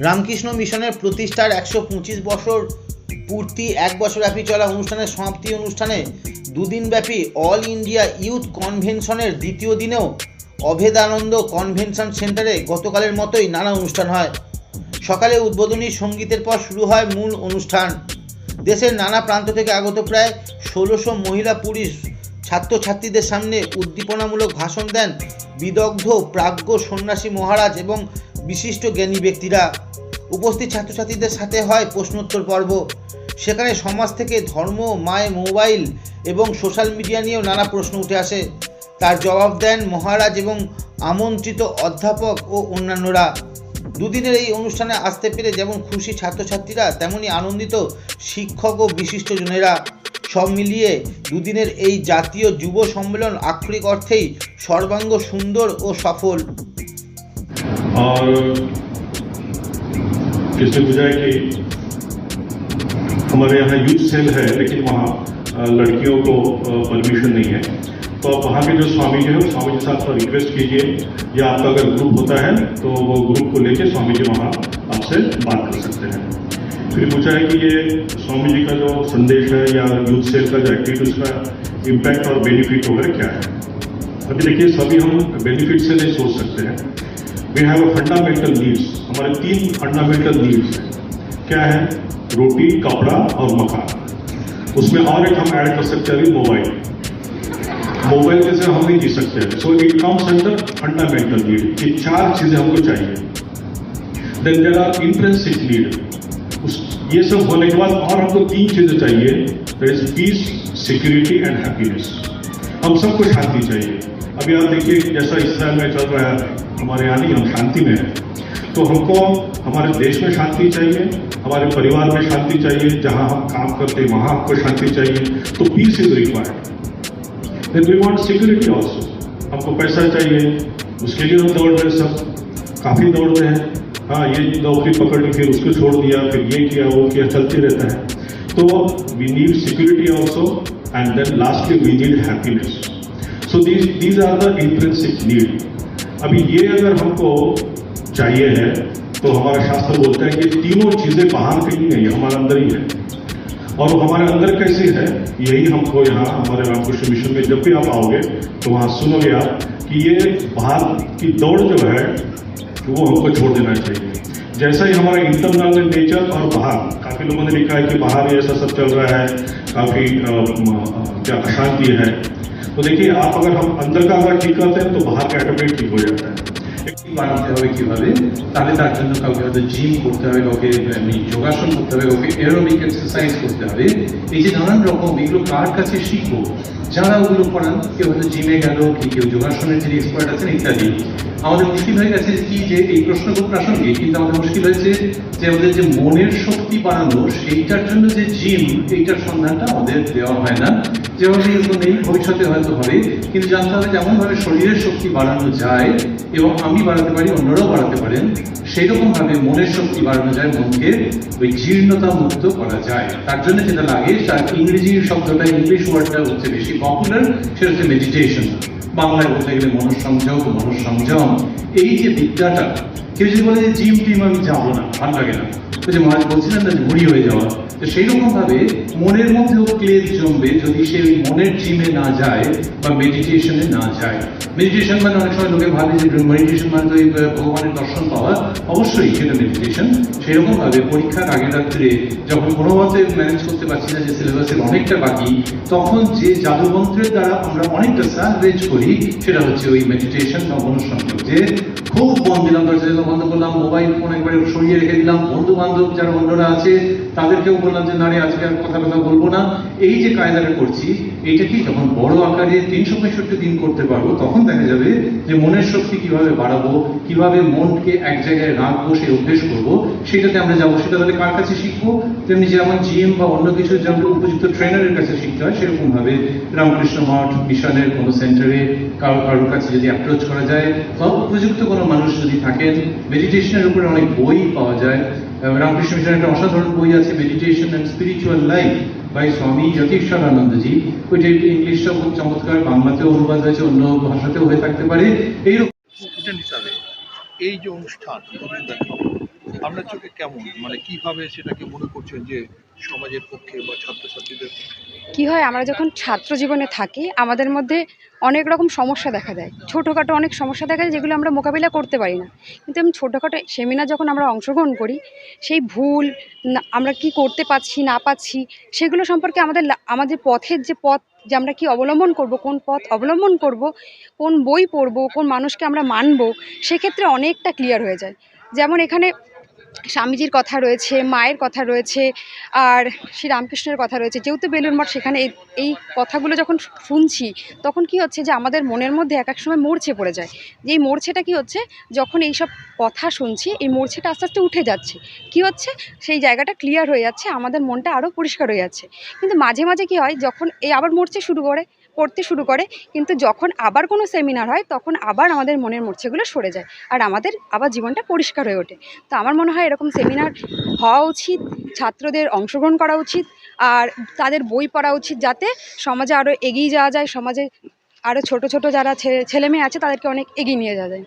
রামকৃষ্ণ মিশনের প্রতিষ্ঠার একশো পঁচিশ বছর পূর্তি, এক বছর বছরব্যাপী চলা অনুষ্ঠানের সমাপ্তি অনুষ্ঠানে দুদিনব্যাপী অল ইন্ডিয়া ইউথ কনভেনশনের দ্বিতীয় দিনেও অভেদানন্দ কনভেনশন সেন্টারে গতকালের মতোই নানা অনুষ্ঠান হয়। সকালে উদ্বোধনী সঙ্গীতের পর শুরু হয় মূল অনুষ্ঠান। দেশের নানা প্রান্ত থেকে আগত প্রায় ষোলোশো মহিলা পুলিশ ছাত্রছাত্রীদের সামনে উদ্দীপনামূলক ভাষণ দেন বিদগ্ধ, প্রাজ্ঞ সন্ন্যাসী মহারাজ এবং বিশিষ্ট জ্ঞানী ব্যক্তিরা। উপস্থিত ছাত্রছাত্রীদের সাথে হয় প্রশ্নোত্তর পর্ব। সেখানে সমাজ থেকে ধর্ম, মায়, মোবাইল এবং সোশ্যাল মিডিয়া নিয়েও নানা প্রশ্ন উঠে আসে। তার জবাব দেন মহারাজ এবং আমন্ত্রিত অধ্যাপক ও অন্যান্যরা। দুদিনের এই অনুষ্ঠানে আসতে পেরে যেমন খুশি ছাত্রছাত্রীরা, তেমনি আনন্দিত শিক্ষক ও বিশিষ্টজনেরা। সব মিলিয়ে দুদিনের এই জাতীয় যুব সম্মেলন আক্ষরিক অর্থেই সর্বাঙ্গ সুন্দর ও সফল। और किसने पूछा है कि हमारे यहाँ यूथ सेल है, लेकिन वहाँ लड़कियों को परमिशन नहीं है। तो आप वहाँ के जो स्वामी जी हैं स्वामी जी साहब को रिक्वेस्ट कीजिए, या आपका अगर ग्रुप होता है तो वो ग्रुप को लेके स्वामी जी वहाँ आपसे बात कर सकते हैं। फिर पूछा है कि ये स्वामी जी का जो संदेश है, या यूथ सेल का जो एक्टिविटी उसका इम्पैक्ट और बेनिफिट वगैरह क्या? है अभी देखिए, सभी हम बेनिफिट से नहीं सोच सकते हैं। We have a fundamental needs हमारे तीन फंडामेंटल नीड्स हैं। क्या है? रोटी, कपड़ा और मकान। उसमें और एक हम ऐड कर सकते हैं मोबाइल मोबाइल के से हम नहीं जी सकते हैं। So it comes under fundamental need ये चार चीज़ें हमको चाहिए। Then there are intrinsic need उस, ये सब होने के बाद और हमको तीन चीज़ें चाहिए। पीस सिक्योरिटी एंड हैप्पीनेस हम सबको शांति चाहिए। अभी आप देखिए, जैसा इसराइल में चल रहा है, हमारे यहाँ नहीं, हम शांति में हैं। तो हमको हमारे देश में शांति चाहिए, हमारे परिवार में शांति चाहिए, जहाँ हम काम करते हैं, वहाँ हमको शांति चाहिए। तो peace is required we want security also हमको पैसा चाहिए, उसके लिए हम दौड़ रहे सब। काफ़ी दौड़ रहे हैं। हाँ ये नौकरी पकड़ ली फिर उसको छोड़ दिया, फिर ये किया, वो किया, चलते रहता है। तो we need security also and then lastly we need happiness so these these are the intrinsic need अभी ये अगर हमको चाहिए है तो हमारा शास्त्र बोलता है कि तीनों चीज़ें बाहर कहीं नहीं है हमारे अंदर ही है। और वो हमारे अंदर कैसे है? यही हमको यहाँ हमारे रामकृष्ण मिशन में जब भी आप आओगे तो वहाँ सुनोगे आप कि ये बाहर की दौड़ जो है, वो हमको छोड़ देना चाहिए। जैसा ही हमारा इंटरनल नेचर और बाहर, काफ़ी लोगों ने लिखा है कि बाहर ऐसा सब चल रहा है, काफ़ी क्या अशांति है। तो देखिए आप अगर हम अंदर का अगर ठीक करते हैं तो बाहर का ऑटोमेटिक ठीक हो जाता है বানাতে হবে কিভাবে তাহলে তার জন্য কাউকে হয়তো জিম করতে হবে কাউকে এমনি যোগাসন করতে হবে কাউকে এরোবিক এক্সারসাইজ করতে হবে এই যে নানান রকম এগুলো কার কাছে শিখবো যারা ওগুলো করান কেউ হয়তো জিমে গেল কি কেউ যোগাসনের যিনি এক্সপার্ট আছেন ইত্যাদি আমাদের মুশকিল হয়ে গেছে কি যে এই প্রশ্ন খুব প্রাসঙ্গিক কিন্তু আমাদের মুশকিল হয়েছে যে আমাদের যে মনের শক্তি বাড়ানো, সেইটার জন্য যে জিম এইটার সন্ধানটা আমাদের দেওয়া হয় না। যেভাবে নেই, ভবিষ্যতে হয়তো হবে। কিন্তু জানতে হবে যেমন ভাবে শরীরের শক্তি বাড়ানো যায় এবং আমি বাড়াতে পারি, অন্যরাও বাড়াতে পারেন সেই রকম ভাবে মনের শক্তি বাড়ানো যায়, মনকে ওই জীর্ণতা মুক্ত করা যায়। তার জন্য যেটা লাগে, তার ইংরেজি শব্দটা ইংলিশ ওয়ার্ডটা হচ্ছে বেশি পপুলার সেটা হচ্ছে মেডিটেশন বাংলায় বলতে গেলে মনঃসংযোগ, মনঃসংযম। এই যে বিদ্যাটা, কেউ যদি বলে যে জিম টিম আমি যাব না, ভালো লাগে না। যে মহারাজ বলছিলেন না যে ভুড়ি হয়ে যাওয়া। মনের মধ্যেও জমবে যদি সে ওই মনের জিমে না যায় বা মেডিটেশনে না যায়। মেডিটেশন মানে অনেক সময় লোকে ভাবে যে মেডিটেশন মানে তো ভগবানের দর্শন পাওয়া। অবশ্যই সেটা মেডিটেশন পরীক্ষার আগের রাত্রে যখন কোনো মতে ম্যানেজ করতে পারছি না যে সিলেবাসের অনেকটা বাকি, তখন যে জাদুমন্ত্রের দ্বারা আমরা অনেকটা সার্ভেজ করি, সেটা হচ্ছে ওই মেডিটেশন বা মনঃসংযোগ যে খুব মন দিলাম দরজা বন্ধ করলাম, মোবাইল ফোন একবারে সরিয়ে রেখে দিলাম। বন্ধু বান্ধব যারা অন্যরা আছে, তাদেরকেও বললাম যে, না রে, আজকে আর কথা কথা বলব না। এই যে কায়দাটা করছি এইটা কি যখন বড় আকারে তিনশো পঁয়ষট্টি দিন করতে পারব, তখন দেখা যাবে যে, মনের শক্তি কীভাবে বাড়াবো, কীভাবে মনকে এক জায়গায় রাখব, সেই অভ্যেস করব, সেটাতে আমরা যাব। সেটা তাহলে কার কাছে শিখব? তেমনি যেমন জিএম বা অন্য কিছু যেমন উপযুক্ত ট্রেনারের কাছে শিখতে হয় সেরকম ভাবে রামকৃষ্ণ মঠ মিশনের কোনো সেন্টারে কারও, কারোর কাছে যদি অ্যাপ্রোচ করা যায়, বা উপযুক্ত কোনো মানুষ যদি থাকেন মেডিটেশনের উপরে অনেক বই পাওয়া যায়। রামকৃষ্ণ মিশনের একটা অসাধারণ বই আছে meditation and spiritual life by Swami Yatishwaranandaji ওইটা ইংলিশটা খুব চমৎকার, বাংলাতেও অনুবাদ হয়েছে, অন্য ভাষাতেও হয়ে থাকতে পারে। এইরকম হিসাবে এই যে অনুষ্ঠান আপনার চোখে কেমন? মানে কীভাবে সেটাকে মনে করছেন যে সমাজের পক্ষে বা ছাত্রছাত্রীদের পক্ষে? কি হয়, আমরা যখন ছাত্র জীবনে থাকি, আমাদের মধ্যে অনেক রকম সমস্যা দেখা দেয়। ছোটোখাটো অনেক সমস্যা দেখা যায় যেগুলো আমরা মোকাবিলা করতে পারি না। কিন্তু আমি ছোটোখাটো সেমিনার যখন আমরা অংশগ্রহণ করি, সেই ভুল আমরা কি করতে পারছি না পাচ্ছি, সেগুলো সম্পর্কে আমাদের আমাদের পথের যে পথ যে আমরা কি অবলম্বন করব, কোন পথ অবলম্বন করব, কোন বই পড়ব, কোন মানুষকে আমরা মানব, সেক্ষেত্রে অনেকটা ক্লিয়ার হয়ে যায়। যেমন এখানে স্বামীজির কথা রয়েছে, মায়ের কথা রয়েছে, আর শ্রী রামকৃষ্ণের কথা রয়েছে। যেহেতু বেলুর মঠ সেখানে এই এই কথাগুলো যখন শুনছি, তখন কি হচ্ছে যে আমাদের মনের মধ্যে এক এক সময় মরছে পড়ে যায়। যে এই মরছেটা কি হচ্ছে, যখন এই সব কথা শুনছি, এই মরছেটা আস্তে আস্তে উঠে যাচ্ছে। কি হচ্ছে, সেই জায়গাটা ক্লিয়ার হয়ে যাচ্ছে, আমাদের মনটা আরও পরিষ্কার হয়ে যাচ্ছে। কিন্তু মাঝে মাঝে কি হয়, যখন এই আবার মরছে শুরু করে পড়তে শুরু করে, কিন্তু যখন আবার কোনো সেমিনার হয়, তখন আবার আমাদের মনের মূর্ছেগুলো সরে যায় আর আমাদের আবার জীবনটা পরিষ্কার হয়ে ওঠে। তো আমার মনে হয় এরকম সেমিনার হওয়া উচিত, ছাত্রদের অংশগ্রহণ করা উচিত আর তাদের বই পড়া উচিত যাতে সমাজে আরও এগিয়ে যাওয়া যায়, সমাজে আরও ছোট ছোট যারা ছেলে মেয়ে আছে তাদেরকে অনেক এগিয়ে নিয়ে যাওয়া যায়।